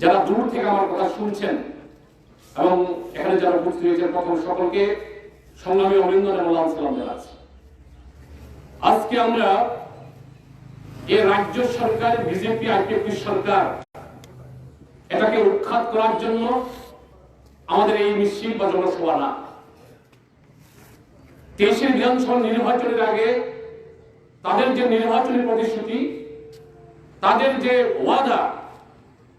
যারা দূর থেকে আমার কথা শুনছেন এবং এখানে যারা উপস্থিত হয়েছেন প্রথম সকলকে সংগ্রামী অভিনন্দন এবং সালাম জানাচ্ছি। আজকে আমরা এই রাজ্য সরকার, বিজেপি আইপিএফটি সরকার এটাকে উৎখাত করার জন্য আমাদের এই মিছিল বা জনসভা না। দেশের বিধানসভা নির্বাচনের আগে তাদের যে নির্বাচনী প্রতিশ্রুতি, তাদের যে ওয়াদা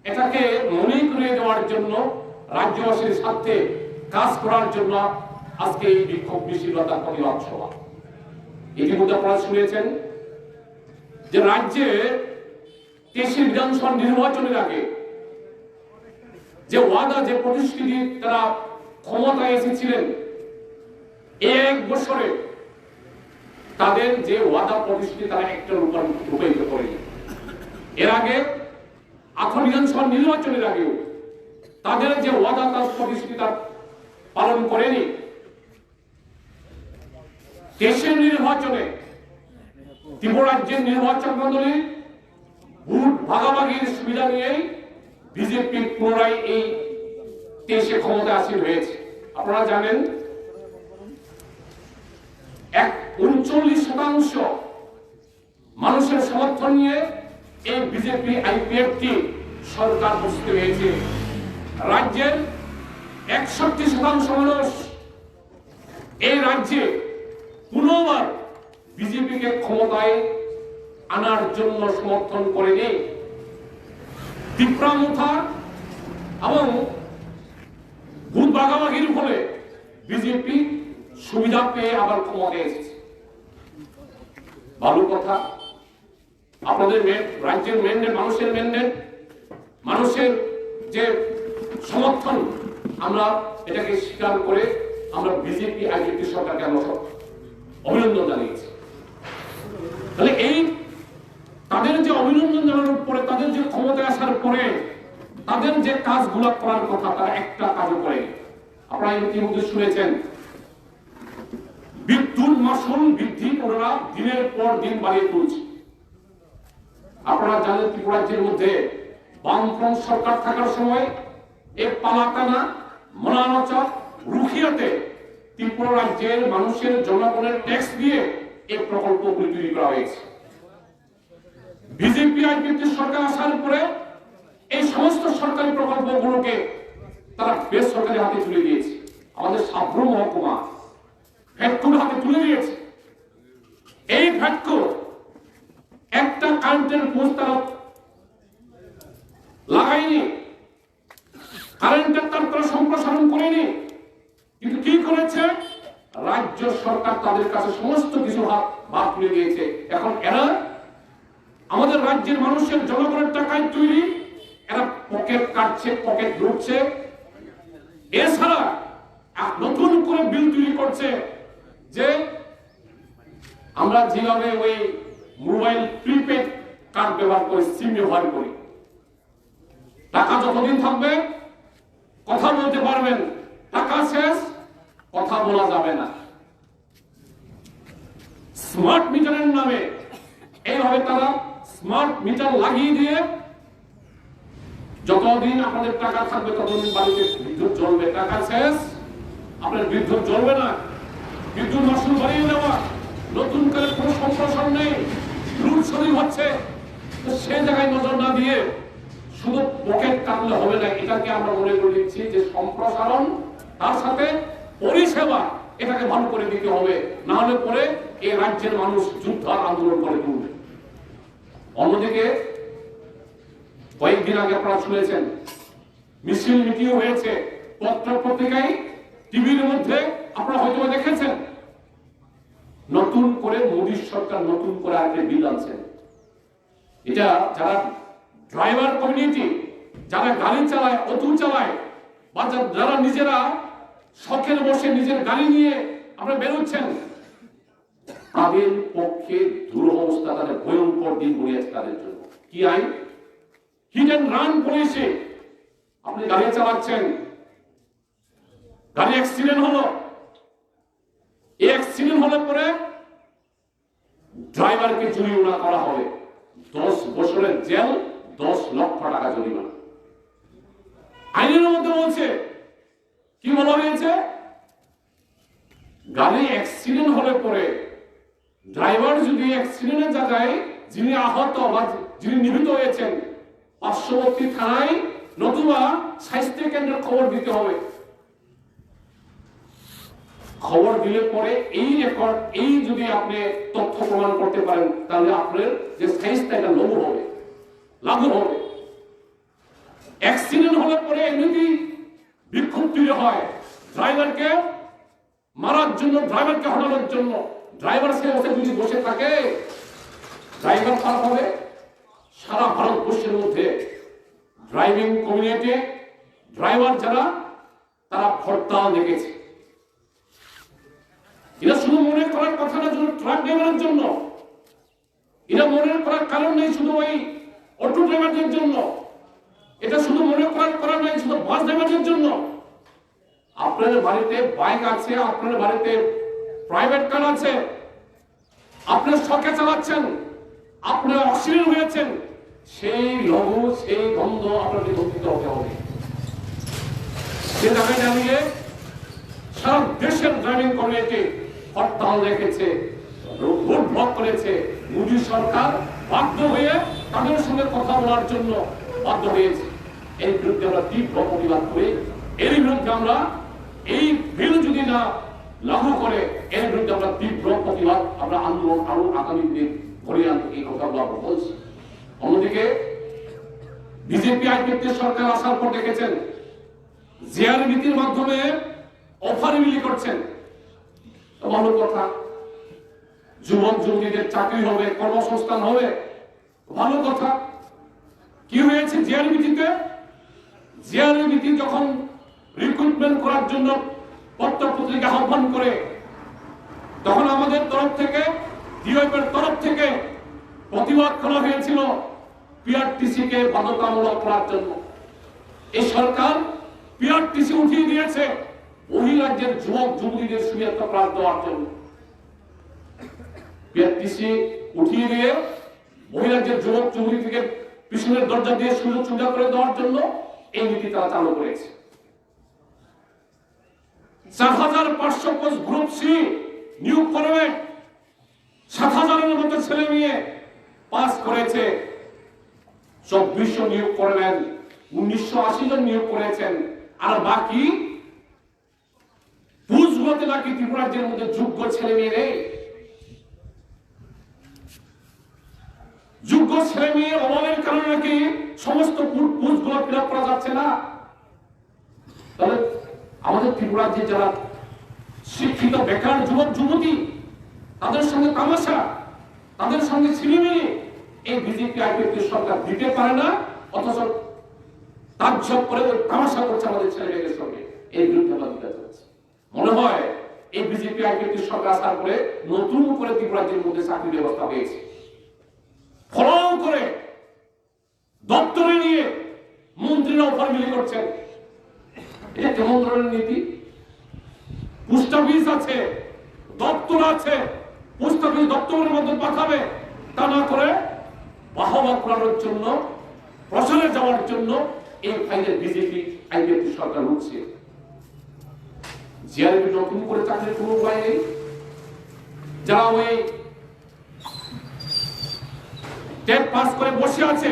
এটাকে মনে করিয়ে দেওয়ার জন্য রাজ্যবাসীর স্বার্থে কাজ করার জন্য আজকে এই বিক্ষোভ মিছিল বা তার প্রতিবাদ সভা ইতিমধ্যে আপনারা শুনেছেন যে রাজ্যে দেশের বিধানসভা নির্বাচনের আগে যে ওয়াদা, যে প্রতিশ্রুতি তারা ক্ষমতায় এসেছিলেন, এক বছরে তাদের যে ওয়াদা, প্রতিশ্রুতি তারা একটা রূপায়ণ রূপায়িত করেনি। এর আগে আখন বিধানসভা নির্বাচনের আগেও তাদের যে ওয়াদা তার প্রতিশ্রুতি পালন করেনি, দেশের নির্বাচনে, ত্রিপুরাজ্যের নির্বাচন মন্ডলী ভোট ভাগাভাগির সুবিধা নিয়েই বিজেপি পুনরায় এই দেশে ক্ষমতায় আসীন হয়েছে। আপনারা জানেন, এক উনচল্লিশ শতাংশ মানুষের সমর্থন নিয়ে এই বিজেপি আইপিএফটি সরকার বসতে হয়েছে। রাজ্যের একষট্টি শতাংশ মানুষ এই রাজ্যে পুনর্বার বিজেপিকে ক্ষমতায় আনার জন্য সমর্থন করেনি। তিপ্রামুথা এবং ভূত ভাগাভাগির ফলে বিজেপি সুবিধা পেয়ে আবার ক্ষমতায় এসেছে। ভালো কথা আপনাদের রাজ্যের মেনডেট মানুষের মেনডেট মানুষের যে সমর্থন, আমরা এটাকে স্বীকার করে আমরা বিজেপি আইডিপি সরকারকে আমরা অভিনন্দন জানিয়েছি। তাহলে এই তাদের যে অভিনন্দন জানানোর পরে, তাদের যে ক্ষমতায় আসার পরে, তাদের যে কাজগুলো করার কথা, তারা একটা কাজও করে আপনারা ইতিমধ্যে শুনেছেন, বিদ্যুৎ মাসুল বৃদ্ধি ওনারা দিনের পর দিন বাড়িয়ে তুলছে। আপনারা জানেন ত্রিপুরা রাজ্যের মধ্যে বামফ্রন্ট সরকার থাকার সময় এ পালাকানা মনানচক রুখিয়াতে ত্রিপুরা রাজ্যের মানুষের জনগণের ট্যাক্স দিয়ে এই প্রকল্পগুলি তৈরি করা হয়েছে। বিজেপি আর আইপিএফটি সরকার আসার পরে এই সমস্ত সরকারি প্রকল্পগুলোকে তারা বেসরকারি হাতে তুলে দিয়েছে। আমাদের সাব্র মহকুমা ফ্যাটকুর হাতে তুলে দিয়েছে। এই ফ্যাটকো একটা কারেন্টের পোস্ট তারা লাগায়নি কারেন্টের তার তারা সম্প্রসারণ করেনি। কিন্তু কি করেছে? রাজ্য সরকার তাদের কাছে সমস্ত কিছু হাত ভাগ তুলে দিয়েছে। এখন এরা আমাদের রাজ্যের মানুষের জনগণের টাকায় তৈরি। এরা পকেট কাটছে, পকেট ঢুকছে এছাড়া নতুন করে বিল তৈরি করছে যে আমরা যেভাবে ওই মোবাইল প্রিপেড কার্ড ব্যবহার করি, সিম ব্যবহার করি। টাকা যতদিন থাকবে, কথা বলতে পারবেন। টাকা শেষ, কথা বলা যাবে না। স্মার্ট মিটারের নামে এইভাবে তারা স্মার্ট মিটার লাগিয়ে দিয়ে যতদিন আপনাদের টাকা থাকবে, ততদিন বাড়িতে বিদ্যুৎ চলবে টাকা শেষ, আপনার বিদ্যুৎ চলবে না। বিদ্যুৎ মাসুল বাড়িয়ে দেওয়া। নতুন করে কোনো সম্প্রসারণ নেই। লুট শরীর হচ্ছে সে জায়গায় নজর না দিয়ে শুধু পকেট কাটলে হবে না, এটাকে আমরা মনে করে দিচ্ছি যে সম্প্রসারণ, তার সাথে পরিষেবা, এটাকে ভালো করে দিতে হবে। না হলে পরে এই রাজ্যের মানুষ যুদ্ধ আন্দোলন করে তুলবে। অন্যদিকে, কয়েকদিন আগে আপনারা শুনেছেন, মিছিল মিটিং হয়েছে। পত্র পত্রিকায়, টিভির মধ্যে আপনারা হয়তো দেখেছেন নতুন করে মোদী সরকার নতুন করে আগে বিল আনছেন। এটা যারা ড্রাইভার কমিউনিটি যারা গাড়ি চালায়, অটো চালায়, বা যারা নিজেরা শখের বসে নিজের গাড়ি নিয়ে আপনারা বেরোচ্ছেন, তাদের পক্ষে দুরবস্থা, তাদের ভয়ঙ্কর দিন বলিয়েছে তাদের জন্য। কি আইন? হিট অ্যান্ড রান পুলিশে আপনি গাড়ি চালাচ্ছেন, গাড়ি অ্যাক্সিডেন্ট হলো এই অ্যাক্সিডেন্ট হলে পরে ড্রাইভারকে জরিমানা করা হবে। দশ বছরের জেল, দশ লক্ষ টাকা জরিমানা। আইনের মধ্যে বলছে, কি বলা হয়েছে? গাড়ি অ্যাক্সিডেন্ট হলে পরে ড্রাইভার যদি অ্যাক্সিডেন্টের জায়গায় যিনি আহত বা যিনি নিহত হয়েছেন, পার্শ্ববর্তী থানায় নতুবা স্বাস্থ্য কেন্দ্রের খবর দিতে হবে। খবর দিলে পরে এই রেকর্ড এই যদি আপনি তথ্য প্রমাণ করতে পারেন, তাহলে আপনার যে স্থায়ীটা এটা লাগু হবে। লাগু হবে। অ্যাক্সিডেন্ট হলে পরে এমনিতেই বিক্ষোভ তৈরি হয়। ড্রাইভারকে মারার জন্য ড্রাইভারকে হটানোর জন্য। ড্রাইভার সে বসে যদি বসে থাকে ড্রাইভার খারাপ হবে সারা ভারতবর্ষের মধ্যে। ড্রাইভিং কমিউনিটি ড্রাইভার যারা, তারা হরতাল দেখেছে। এটা শুধু মনে করার কথা না শুধু ট্রাক ড্রাইভারের জন্য। এটা মনে করার কারণ নেই শুধু ওই অটো ড্রাইভারদের জন্য। এটা শুধু মনে করার কারণ নেই, শুধু বাস ড্রাইভারদের জন্য। আপনাদের বাড়িতে বাইক আছে আপনার বাড়িতে প্রাইভেট কার আছে। আপনার শখে চালাচ্ছেন, আপনার অক্সিজেন হয়েছেন। সেই লঘু, সেই গন্ধ আপনাকে গঠিত হতে হবে। সে জায়গায় দাঁড়িয়ে সারা দেশের ড্রাইভিং কমিউনিটি হরতাল রেখেছে, রোড ব্লক করেছে। মোদী সরকার বাধ্য হয়ে তাদের সঙ্গে কথা বলার জন্য বাধ্য হয়েছে। এর বিরুদ্ধে আমরা তীব্র প্রতিবাদ করি। এর বিরুদ্ধে আমরা এই বিল যদি না লাগু করে, এর বিরুদ্ধে আমরা তীব্র প্রতিবাদ, আমরা আন্দোলন আরও আগামী দিনে করিয়ে আনতে এই কথাগুলো আমরা বলছি। অন্যদিকে বিজেপি আইপিএফ সরকার আসার পর দেখেছেন জিয়ার নীতির মাধ্যমে অফার বিলি করছেন। ভালো কথা। যুবক, যুবতীদের চাকরি হবে, কর্মসংস্থান হবে, ভালো কথা। কি হয়েছে জিয়ার নীতি যখন রিক্রুটমেন্ট করার জন্য পত্র পত্রিকা আহ্বান করে, তখন আমাদের তরফ থেকে ডিওএফের তরফ থেকে প্রতিবাদ করা হয়েছিল পিআরটিসি কে বাধ্যতামূলক করার জন্য। এই সরকার পিআরটিসি উঠিয়ে দিয়েছে। বহিরাজ্যের যুবক, যুবতীদের সুবিধা দেওয়ার জন্য। উঠিয়ে দিয়ে বহিরাজ্যের যুবক পিছনের দরজা দিয়ে সুযোগ সুবিধা করে দেওয়ার জন্য এই নীতি তারা চালু করেছে। চার হাজার পাঁচশো পোস্ট গ্রুপ সি নিয়োগ করবে। সাত হাজারের মতো ছেলে মেয়ে পাস করেছে। চব্বিশশো নিয়োগ করবেন উনিশশো আশি জন নিয়োগ করেছেন। আর বাকি পুষগুলোতে নাকি ত্রিপুরাজ্যের মধ্যে যোগ্য ছেলে মেয়ে নেই যোগ্য ছেলে মেয়ের অভাবের কারণে নাকি সমস্ত পুষগুলো ফিল করা যাচ্ছে না? তাহলে আমাদের ত্রিপুরাজ্যে যারা শিক্ষিত, বেকার যুবক, যুবতী, তাদের সঙ্গে তামাশা, তাদের সঙ্গে ছিলিমিলি, এই বিজেপি আইপিএফ সরকার দিতে পারে না, অথচ তাজ্জব করে তামাশা করছে আমাদের ছেলে মেয়েদের সঙ্গে। এই বিরুদ্ধে আমরা দিতে চাচ্ছি মনে হয় এই বিজেপি আইপিএফ সরকার আসার পরে নতুন করে ত্রিপুরাজ্যের মধ্যে চাকরি ব্যবস্থা হয়েছে। ফলাও করে দপ্তরে নিয়ে মন্ত্রীরা অফার মিলি করছেন। এটা কেমন ধরনের নীতি? পোস্ট অফিস আছে, দপ্তর আছে, পোস্ট অফিস দপ্তরের মধ্যে পাঠাবে, তা না করে বাহবা করানোর জন্য, প্রচারে যাওয়ার জন্য এই ফাইলের বিজেপি আইপিএফ সরকার উঠছে। জিআরপি নতুন করে চাকরির কোনো উপায় নেই যারা ওই টেট পাস করে বসে আছে।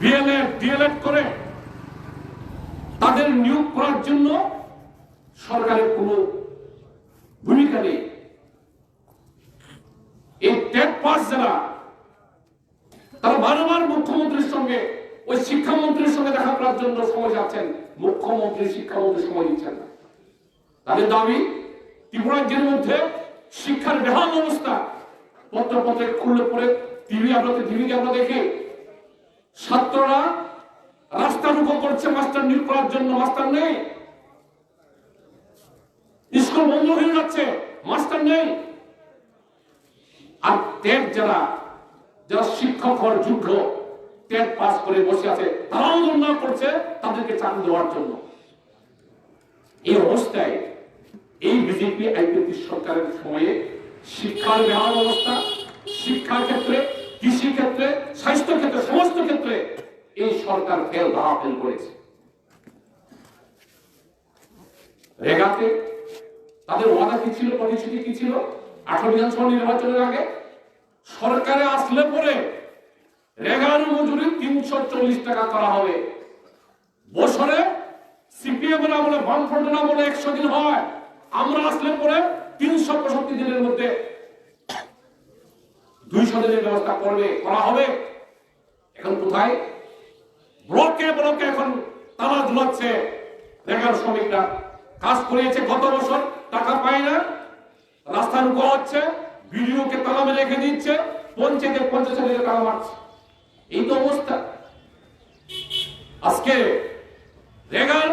বিএলএড, ডিএলএড করে তাদের নিয়োগ করার জন্য সরকারের কোনো ভূমিকা নেই। এই টেট পাস যারা, তারা বারবার মুখ্যমন্ত্রীর সঙ্গে, ওই শিক্ষামন্ত্রীর সঙ্গে দেখা করার জন্য সময় যাচ্ছেন মুখ্যমন্ত্রী, শিক্ষামন্ত্রী সময় দিচ্ছেন না। তাদের দাবি, ত্রিপুরা রাজ্যের মধ্যে শিক্ষার বেহাল অবস্থা। পত্র পত্রে খুললে পরে টিভি আমরা টিভিতে আমরা দেখি ছাত্ররা রাস্তা রুকো করছে মাস্টার নিয়োগ করার জন্য মাস্টার নেই। স্কুল বন্ধ হয়ে যাচ্ছে, মাস্টার নেই। আর টেট যারা যারা শিক্ষক হওয়ার যোগ্য, টেট পাস করে বসে আছে, তারাও আন্দোলন করছে, তাদেরকে চাকরি দেওয়ার জন্য। এই অবস্থায় এই বিজেপি আইপিপি সরকারের সময়ে শিক্ষার বেহাল অবস্থা, শিক্ষার ক্ষেত্রে, কৃষি ক্ষেত্রে, স্বাস্থ্য ক্ষেত্রে, সমস্ত ক্ষেত্রে এই সরকার ফেল ধারা ফেল করেছে। রেগাতে তাদের ওয়াদা কি ছিল প্রতিশ্রুতি কি ছিল? আঠারো বিধানসভা নির্বাচনের আগে সরকারে আসলে পরে রেগার মজুরি তিনশো চল্লিশ টাকা করা হবে। বছরে সিপিএম না বলে বামফ্রন্ট না বলে একশো দিন হয়। আমরা আসলে পরে তিনশো পঁয়ষট্টি দিনের মধ্যে দুইশো দিনের ব্যবস্থা করবে, করা হবে। এখন কোথায়? ব্লকে ব্লকে এখন তালা ঝুলাচ্ছে রেগার শ্রমিকরা। কাজ করিয়েছে গত বছর, টাকা পায় না। রাস্তা রুকো হচ্ছে, বিডিওকে তালা মেরে রেখে দিচ্ছে পঞ্চায়েতে পঞ্চায়েতে তালা মারছে। এই তো অবস্থা। আজকে রেগার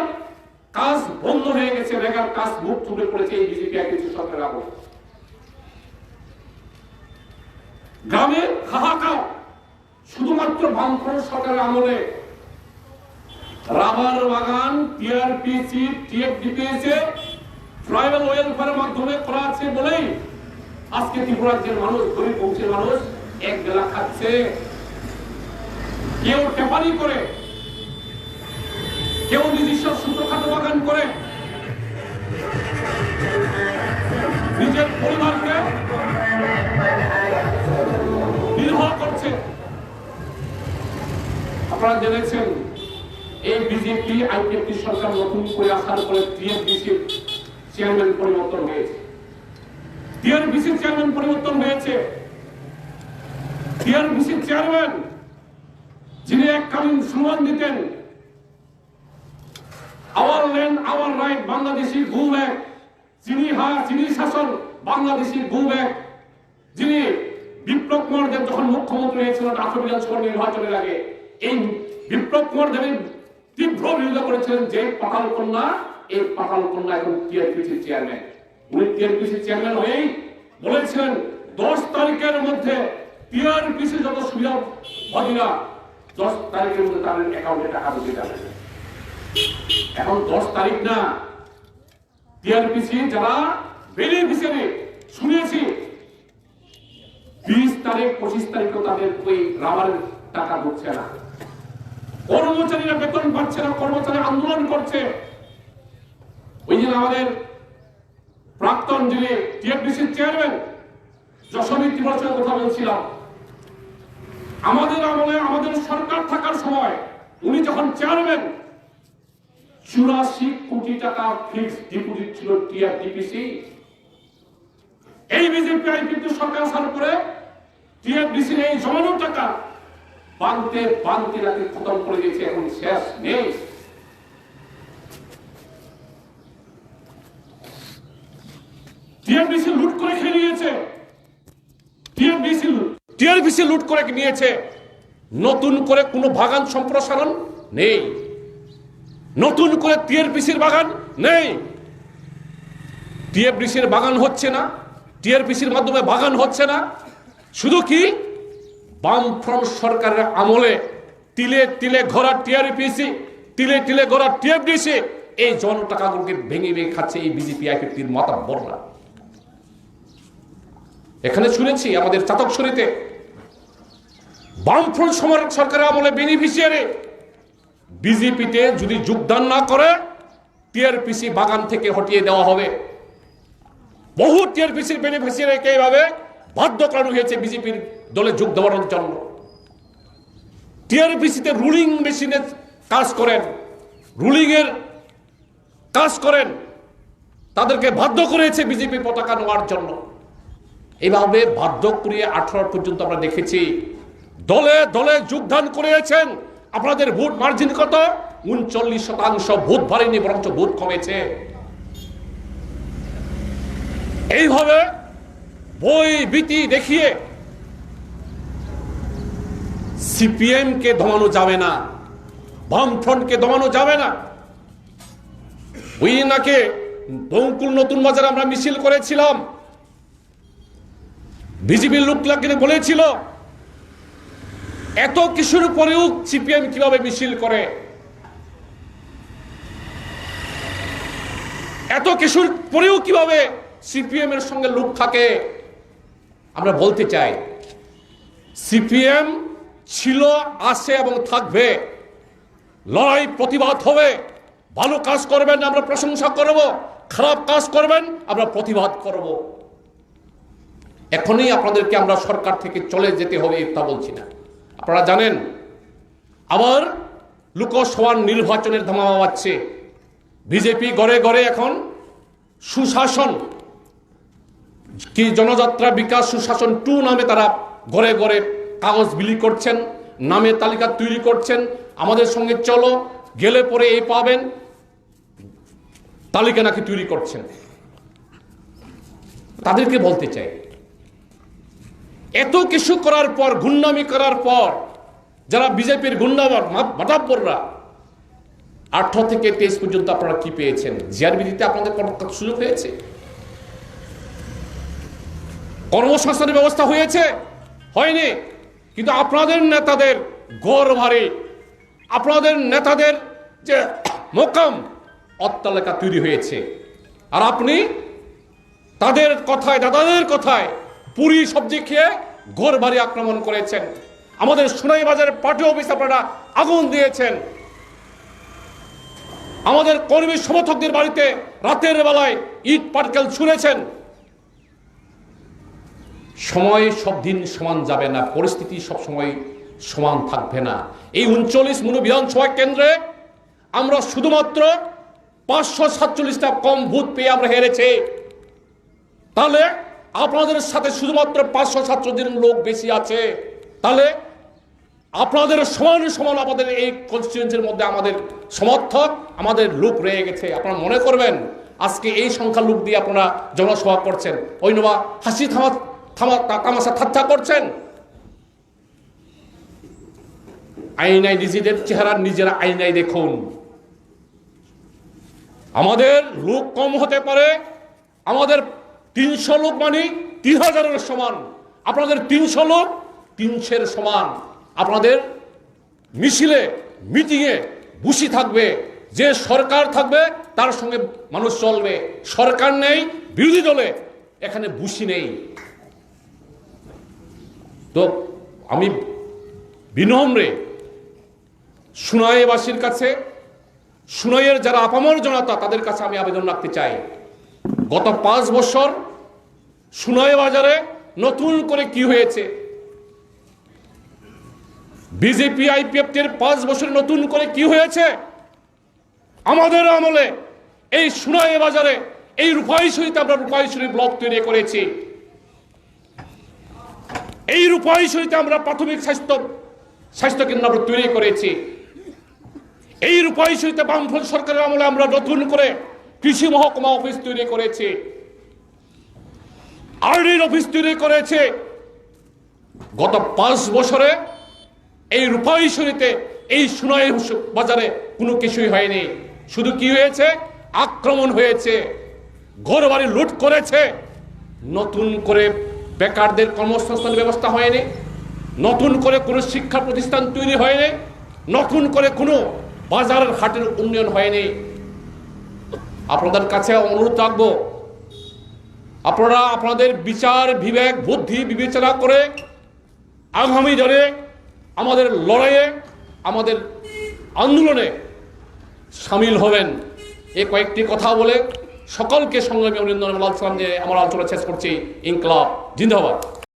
কাজ বন্ধ হয়ে গেছে রেগার কাজ মুখ তুলে পড়েছে এই বিজেপি এক কিছু সরকারের আমল। গ্রামে হাহাকার, শুধুমাত্র বামফ্রন্ট সরকারের আমলে। রাবার বাগান, টিআরপিসি টিএফডিপিএসে ট্রাইবাল ওয়েলফেয়ারের মাধ্যমে করা আছে বলেই আজকে ত্রিপুরা রাজ্যের মানুষ, গরিব বংশের মানুষ এক বেলা খাচ্ছে। কেউ টেপারি করে কেউ নিজস্ব সুপ্রখাত বাগান করে নিজের পরিবারকে নির্ভর করছে। আপনারা জেনেছেন, এই বিজেপি আইপিএফটি সরকার নতুন করে আসার পরে টিএফডিসির চেয়ারম্যান পরিবর্তন হয়েছে। টিআরবিসির চেয়ারম্যান পরিবর্তন হয়েছে। টিআরবিসির চেয়ারম্যান, যিনি এককালীন স্লোগান দিতেন our land our right Bangladeshi go back চিনি হা চিনি শাসন বাংলাদেশি গু ব্যাক যিনি বিপ্লব কুমার দেব যখন মুখ্যমন্ত্রী হয়েছিলেন আঠারো বিধানসভা নির্বাচনের আগে, এই বিপ্লব কুমার দেবের তীব্র বিরোধিতা করেছিলেন যে পাতাল কন্যা, এই পাতাল কন্যা এখন টিআরপিসির চেয়ারম্যান উনি টিআরপিসির চেয়ারম্যান হয়েই বলেছিলেন, দশ তারিখের মধ্যে টিআরপিসি যত সুবিধা ভোগীরা দশ তারিখের মধ্যে তাদের অ্যাকাউন্টে টাকা ঢুকে যাবে। এখন দশ তারিখ না। টিআরপিসি যারা বেনিফিশিয়ারি শুনেছি। বিশ তারিখ, পঁচিশ তারিখও তাদের ওই রাবারের টাকা ঢুকছে না। কর্মচারীরা বেতন পাচ্ছে না কর্মচারী আন্দোলন করছে। ওই দিন আমাদের প্রাক্তন যিনি টিএফডিসির চেয়ারম্যান যশোমী ত্রিবর্ষের কথা বলছিলাম। আমাদের আমলে আমাদের সরকার থাকার সময় উনি যখন চেয়ারম্যান চুরাশি কোটি টাকা ফিক্সড ডিপোজিট ছিল টিআরডিপিসি এই বিজেপি আইপিপি সরকার আসার পরে টিএফডিসির এই জমানো টাকা বানতে বানতে রাতে খতম করে দিয়েছে, এখন শেষ নেই। টিএফডিসি লুট করে খেয়ে নিয়েছে। টিএফডিসি টিআরবিসি লুট করে নিয়েছে। নতুন করে কোনো বাগান সম্প্রসারণ নেই। নতুন করে টিআরপিসির বাগান? নেই। টিএফডিসির বাগান হচ্ছে না। টিআরপিসির মাধ্যমে বাগান হচ্ছে না। শুধু কি? বামফ্রন্ট সরকারের আমলে তিলে তিলে ঘোরা টিআরপিসি, তিলে তিলে ঘোরা টিএফডিসি, এই জন টাকাগুলোকে ভেঙে ভেঙে খাচ্ছে এই বিজেপি আইপির মাতা বড়রা। এখানে শুনেছি আমাদের চাতকছড়িতে বামফ্রন্ট সরকারের আমলে বেনিফিশিয়ারি বিজেপিতে যদি যোগদান না করে টিআরপিসি বাগান থেকে হটিয়ে দেওয়া হবে। বহু টিআরপিসির বেনিফিশিয়ারিকে এইভাবে বাধ্য করানো হয়েছে বিজেপির দলে যোগ দেওয়ার জন্য। টিআরপিসিতে রুলিং মেশিনে কাজ করেন রুলিং এর কাজ করেন, তাদেরকে বাধ্য করেছে বিজেপি পতাকা নেওয়ার জন্য। এইভাবে বাধ্য করিয়ে আঠারো পর্যন্ত আমরা দেখেছি। দলে দলে যোগদান করিয়েছেন। আপনাদের ভোট মার্জিন কত? উনচল্লিশ শতাংশ ভোট বাড়েনি, বরঞ্চ ভোট কমেছে। এইভাবে বই ভীতি দেখিয়ে সিপিএম কে দমানো যাবে না বামফ্রন্টকে দমানো যাবে না। ওই নাকে বঙ্কুল নতুন বাজারে আমরা মিছিল করেছিলাম। বিজেপির লোক লাগিয়ে বলেছিল এত কিছুর পরেও সিপিএম কীভাবে মিছিল করে? এত কিছুর পরেও কীভাবে সিপিএম এর সঙ্গে লোক থাকে? আমরা বলতে চাই, সিপিএম ছিল, আছে এবং থাকবে। লড়াই প্রতিবাদ হবে। ভালো কাজ করবেন, আমরা প্রশংসা করব। খারাপ কাজ করবেন, আমরা প্রতিবাদ করব। এখনই আপনাদেরকে আমরা সরকার থেকে চলে যেতে হবে তা বলছি না। আপনারা জানেন, আবার লোকসভার নির্বাচনের ধামামা বাজছে। বিজেপি গড়ে গড়ে এখন সুশাসন, কি জনযাত্রা বিকাশ সুশাসন টু নামে তারা ঘরে ঘরে কাগজ বিলি করছেন নামের তালিকা তৈরি করছেন। আমাদের সঙ্গে চলো, গেলে পরে এই পাবেন, তালিকা নাকি তৈরি করছেন। তাদেরকে বলতে চাই এত কিছু করার পর, গুন্ডামি করার পর, যারা বিজেপির গুন্ডাবার মাতাব্বররা আঠারো থেকে তেইশ পর্যন্ত আপনারা কি পেয়েছেন? জিআরবিদিতে আপনাদের কোনো সুযোগ হয়েছে? কর্মসংস্থানের ব্যবস্থা হয়েছে? হয়নি। কিন্তু আপনাদের নেতাদের গড় ভারে আপনাদের নেতাদের যে মোকাম, অট্টালিকা তৈরি হয়েছে। আর আপনি তাদের কথায়, দাদাদের কথায় পুরি সবজি খেয়ে ঘর বাড়ি আক্রমণ করেছেন। আমাদের সোনাই বাজারের পার্টি অফিস আপনারা আগুন দিয়েছেন। আমাদের কর্মী সমর্থকদের বাড়িতে রাতের বেলায় ইট পাটকেল ছুঁড়েছেন। সময় সব দিন সমান যাবে না, পরিস্থিতি সব সময় সমান থাকবে না। এই উনচল্লিশ মনু বিধানসভা কেন্দ্রে আমরা শুধুমাত্র পাঁচশো সাতচল্লিশটা কম ভূত পেয়ে আমরা হেরেছি। তাহলে আপনাদের সাথে শুধুমাত্র পাঁচশো সাতচল্লিশ লোক বেশি আছে। তাহলে আপনাদের সমান সমান আমাদের এই কনস্টিটিউন্সির মধ্যে আমাদের সমর্থক, আমাদের লোক রয়ে গেছে। আপনারা মনে করবেন, আজকে এই সংখ্যা লোক দিয়ে আপনারা জনসভা করছেন। ওই নবা, হাসি থামা থামা, তামাশা ঠাট্টা করছেন। আইনায় নিজেদের চেহারা, নিজেরা আইনায় দেখুন। আমাদের লোক কম হতে পারে, আমাদের তিনশো লোক মানে তিন হাজারের সমান। আপনাদের তিনশো লোক তিনশের সমান। আপনাদের মিছিলে, মিটিংয়ে বুসি থাকবে। যে সরকার থাকবে, তার সঙ্গে মানুষ চলবে। সরকার নেই, বিরোধী দলে এখানে বুসি নেই। তো আমি বিনম্রে সুনাইবাসীর কাছে, সুনাইয়ের যারা আপামর জনতা, তাদের কাছে আমি আবেদন রাখতে চাই। গত পাঁচ বছর সুনাই বাজারে নতুন করে কি হয়েছে? বিজেপি, আইপিএফ এর পাঁচ বছর নতুন করে কি হয়েছে? আমাদের আমলে এই সুনাই বাজারে এই রূপাইশ্বরীতে আমরা রূপাইশ্বরী ব্লক তৈরি করেছি। এই রূপাইশ্বরীতে আমরা প্রাথমিক স্বাস্থ্য স্বাস্থ্য কেন্দ্র আমরা তৈরি করেছি। এই রূপাইশ্বরীতে বামফ্রন্ট সরকারের আমলে আমরা নতুন করে কৃষি মহকুমা অফিস তৈরি করেছি। আরডির অফিস তৈরি করেছে। গত পাঁচ বছরে এই রূপাইশ্বরীতে এই সোনাই বাজারে কোনো কিছুই হয়নি। শুধু কি হয়েছে? আক্রমণ হয়েছে। ঘর বাড়ি লুট করেছে। নতুন করে বেকারদের কর্মসংস্থান ব্যবস্থা হয়নি। নতুন করে কোনো শিক্ষা প্রতিষ্ঠান তৈরি হয়নি। নতুন করে কোনো বাজারের হাটের উন্নয়ন হয়নি। আপনাদের কাছে অনুরোধ রাখব আপনারা আপনাদের বিচার, বিবেক, বুদ্ধি বিবেচনা করে আগামী দিনে আমাদের লড়াইয়ে, আমাদের আন্দোলনে সামিল হবেন। এ কয়েকটি কথা বলে সকলকে সংগ্রামী অভিনন্দন সালাম দিয়ে আমার আলোচনা শেষ করছি। ইনকলাব, জিন্দাবাদ।